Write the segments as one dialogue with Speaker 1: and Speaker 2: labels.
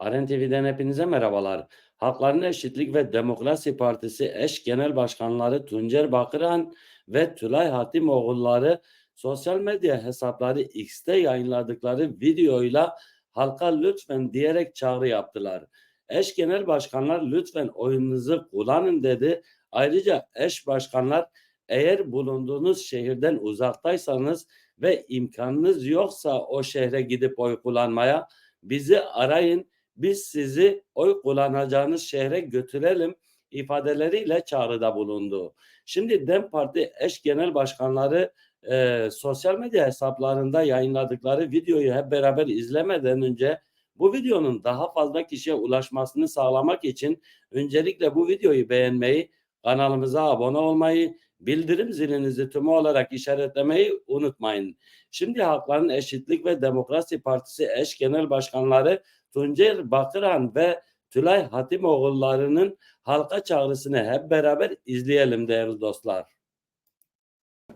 Speaker 1: Aren TV'den hepinize merhabalar. Hakların Eşitlik ve Demokrasi Partisi eş genel başkanları Tuncer Bakıran ve Tülay Hatimoğulları sosyal medya hesapları X'te yayınladıkları videoyla halka lütfen diyerek çağrı yaptılar. Eş genel başkanlar lütfen oyununuzu kullanın dedi. Ayrıca eş başkanlar eğer bulunduğunuz şehirden uzaktaysanız ve imkanınız yoksa o şehre gidip oy kullanmaya bizi arayın biz sizi oy kullanacağınız şehre götürelim ifadeleriyle çağrıda bulundu. Şimdi DEM Parti eş genel başkanları e, sosyal medya hesaplarında yayınladıkları videoyu hep beraber izlemeden önce bu videonun daha fazla kişiye ulaşmasını sağlamak için öncelikle bu videoyu beğenmeyi, kanalımıza abone olmayı, bildirim zilinizi tümü olarak işaretlemeyi unutmayın. Şimdi Hakların Eşitlik ve Demokrasi Partisi eş genel başkanları Tuncer Bakıran ve Tülay Hatimoğulları'nın halka çağrısını hep beraber izleyelim değerli dostlar.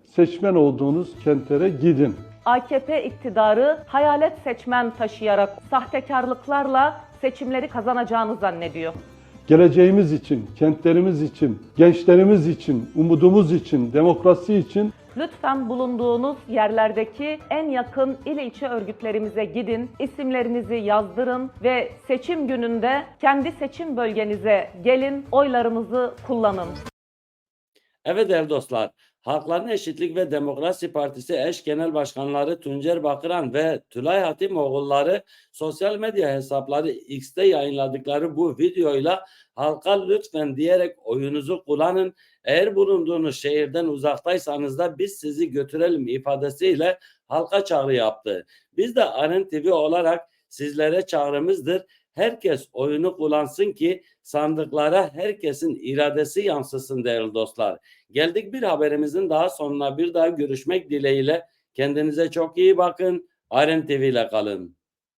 Speaker 2: seçmen olduğunuz kentlere gidin.
Speaker 3: AKP iktidarı hayalet seçmen taşıyarak sahtekarlıklarla seçimleri kazanacağını zannediyor.
Speaker 2: Geleceğimiz için, kentlerimiz için, gençlerimiz için, umudumuz için, demokrasi için
Speaker 3: Lütfen bulunduğunuz yerlerdeki en yakın il ilçe örgütlerimize gidin, isimlerinizi yazdırın ve seçim gününde kendi seçim bölgenize gelin, oylarımızı kullanın.
Speaker 1: Evet değerli dostlar, Hakların Eşitlik ve Demokrasi Partisi eş genel başkanları Tuncer Bakıran ve Tülay Hatimoğulları sosyal medya hesapları X'te yayınladıkları bu videoyla halka lütfen diyerek oyunuzu kullanın. Eğer bulunduğunuz şehirden uzaktaysanız da biz sizi götürelim ifadesiyle halka çağrı yaptı. Biz de Aren TV olarak sizlere çağrımızdır. Herkes oyunu kullansın ki sandıklara herkesin iradesi yansısın değerli dostlar. Geldik bir haberimizin daha sonuna bir daha görüşmek dileğiyle. Kendinize çok iyi bakın. Aren TV ile kalın.